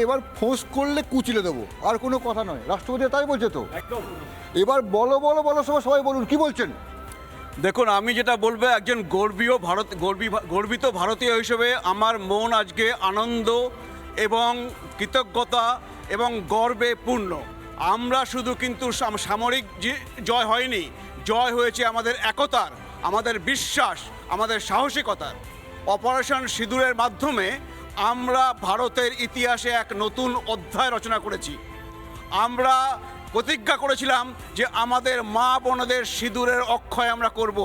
এবার ফোঁস করলে কুচিলে দেবো। আর কোনো কথা নয়। রাষ্ট্রপতি তাই বলছে তো। এবার বলো বলো বলো সবাই সবাই বলুন কি বলছেন? দেখুন আমি যেটা বলব একজন গর্বীয় ভারত গর্বী গর্বিত ভারতীয় হিসেবে আমার মন আজকে আনন্দ এবং কৃতজ্ঞতা এবং গর্বে পূর্ণ। আমরা শুধু কিন্তু সাম- সামরিক জয় হয়নি। জয় হয়েছে আমাদের একতার আমাদের বিশ্বাস আমাদের সাহসিকতার। অপারেশন সিঁদুরের মাধ্যমে আমরা ভারতের ইতিহাসে এক নতুন অধ্যায় রচনা করেছি। আমরা প্রতিজ্ঞা করেছিলাম যে আমাদের মা বোনদের সিঁদুরের অক্ষয় আমরা করব।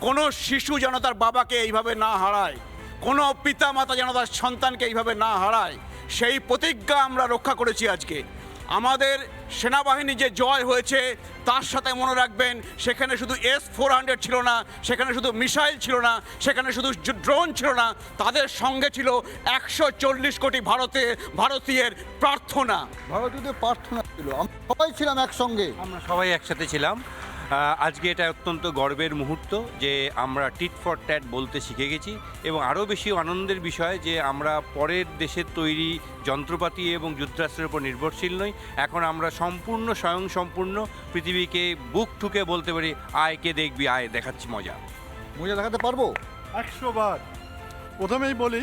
কোনো শিশু যেন তার বাবাকে এইভাবে না হারায়, কোনো পিতা মাতা যেন তার সন্তানকে এইভাবে না হারায়, সেই প্রতিজ্ঞা আমরা রক্ষা করেছি আজকে। আমাদের সেনাবাহিনী যে জয় হয়েছে তার সাথে মনে রাখবেন সেখানে শুধু এস ফোর হান্ড্রেড ছিল না সেখানে শুধু মিসাইল ছিল না সেখানে শুধু ড্রোন ছিল না তাদের সঙ্গে ছিল একশো চল্লিশ কোটি ভারতে ভারতীয়ের প্রার্থনা। ভারতীয়দের প্রার্থনা ছিল। আমরা সবাই ছিলাম একসঙ্গে। আমরা সবাই একসাথে ছিলাম। আজকে এটা অত্যন্ত গর্বের মুহূর্ত যে আমরা টিট ফর ট্যাট বলতে শিখে গেছি এবং আরও বেশি আনন্দের বিষয় যে আমরা পরের দেশের তৈরি যন্ত্রপাতি এবং যুদ্ধাস্ত্রের উপর নির্ভরশীল নই। এখন আমরা সম্পূর্ণ স্বয়ংসম্পূর্ণ পৃথিবীকে বুক ঠুকে বলতে পারি আয় কে দেখবি আয় দেখাচ্ছি মজা। মজা দেখাতে পারব? একশো বার। প্রথমেই বলি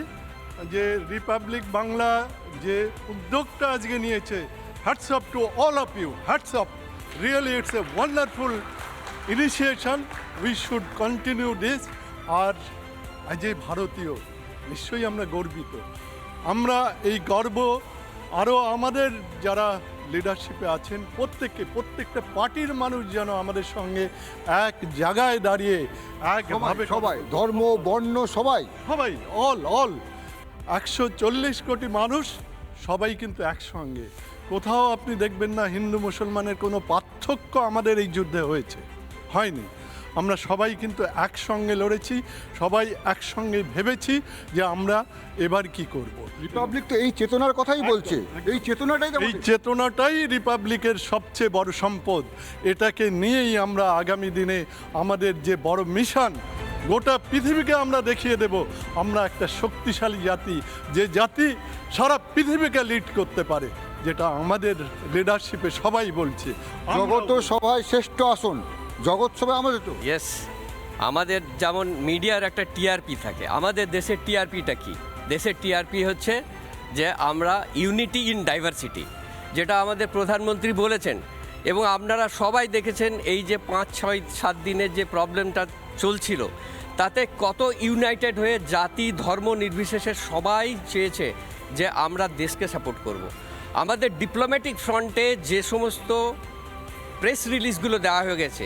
যে রিপাবলিক বাংলা যে উদ্যোগটা আজকে নিয়েছে hats off to all of you hats off really it's a wonderful initiation we should continue this আর আজ এই ভারতীয় নিশ্চয়ই আমরা গর্বিত। আমরা এই গর্ব আরও আমাদের যারা লিডারশিপে আছেন প্রত্যেককে প্রত্যেকটা পার্টির মানুষ যেন আমাদের সঙ্গে এক জায়গায় দাঁড়িয়ে একভাবে সবাই ধর্ম বর্ণ সবাই। সবাই অল অল একশো চল্লিশ কোটি মানুষ সবাই কিন্তু একসঙ্গে। কোথাও আপনি দেখবেন না হিন্দু মুসলমানের কোনো পার্থক্য আমাদের এই যুদ্ধে হয়েছে। হয়নি। আমরা সবাই কিন্তু একসঙ্গে লড়েছি সবাই একসঙ্গে ভেবেছি যে আমরা এবার কি করব। রিপাবলিক তো এই চেতনার কথাই বলছে। এই চেতনাটাই এই চেতনাটাই রিপাবলিকের সবচেয়ে বড় সম্পদ। এটাকে নিয়েই আমরা আগামী দিনে আমাদের যে বড় মিশন গোটা পৃথিবীকে আমরা দেখিয়ে দেব। আমরা একটা শক্তিশালী জাতি যে জাতি সারা পৃথিবীকে লিড করতে পারে। যেটা আমাদের লিডারশিপে সবাই বলছে। জগত সভায় শ্রেষ্ঠ আসন। জগৎ সভায় আমাদের তো। ইয়েস আমাদের যেমন মিডিয়ার একটা টিআরপি থাকে। আমাদের দেশের টিআরপিটা কি? দেশের টিআরপি হচ্ছে যে আমরা ইউনিটি ইন ডাইভার্সিটি যেটা আমাদের প্রধানমন্ত্রী বলেছেন। এবং আপনারা সবাই দেখেছেন এই যে পাঁচ ছয় সাত দিনের যে প্রবলেমটা চলছিল তাতে কত ইউনাইটেড হয়ে জাতি ধর্ম নির্বিশেষে সবাই চেয়েছে যে আমরা দেশকে সাপোর্ট করব। আমাদের ডিপ্লোম্যাটিক ফ্রন্টে যে সমস্ত প্রেস রিলিজগুলো দেওয়া হয়ে গেছে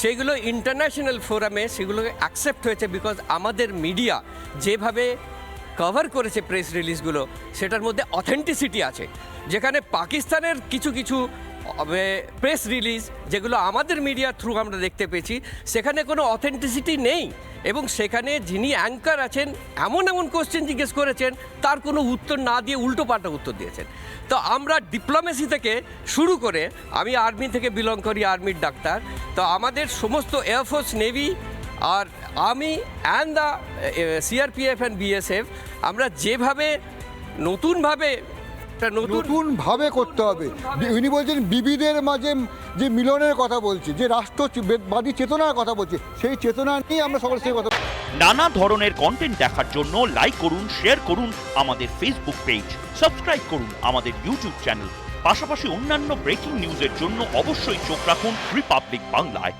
সেইগুলো ইন্টারন্যাশনাল ফোরামে সেগুলো অ্যাকসেপ্ট হয়েছে বিকজ আমাদের মিডিয়া যেভাবে কভার করেছে প্রেস রিলিজগুলো সেটার মধ্যে অথেন্টিসিটি আছে যেখানে পাকিস্তানের কিছু কিছু প্রেস রিলিজ যেগুলো আমাদের মিডিয়ার থ্রু আমরা দেখতে পেয়েছি, সেখানে কোনো অথেন্টিসিটি নেই। এবং সেখানে যিনি অ্যাঙ্কার আছেন, এমন এমন কোশ্চেন জিজ্ঞেস করেছেন, তার কোনো উত্তর না দিয়ে উল্টো পাল্টা উত্তর দিয়েছেন। তো আমরা ডিপ্লোমেসি থেকে শুরু করে, আমি আর্মি থেকে বিলং করি আর্মির ডাক্তার। তো আমাদের সমস্ত air force navy R army and the CRPF and BSF আমরা যেভাবে নতুনভাবে একটা নতুন ভাবে করতে হবে। উনি বলছেন বিবিদের মাঝে যে মিলনের কথা বলছে যে রাষ্ট্রবাদী চেতনার কথা বলছে সেই চেতনা নিয়ে আমরা সকলে সেই কথা নানা ধরনের কন্টেন্ট দেখার জন্য লাইক করুন শেয়ার করুন আমাদের ফেসবুক পেজ সাবস্ক্রাইব করুন আমাদের ইউটিউব চ্যানেল পাশাপাশি অন্যান্য ব্রেকিং নিউজের জন্য অবশ্যই চোখ রাখুন রিপাবলিক বাংলায়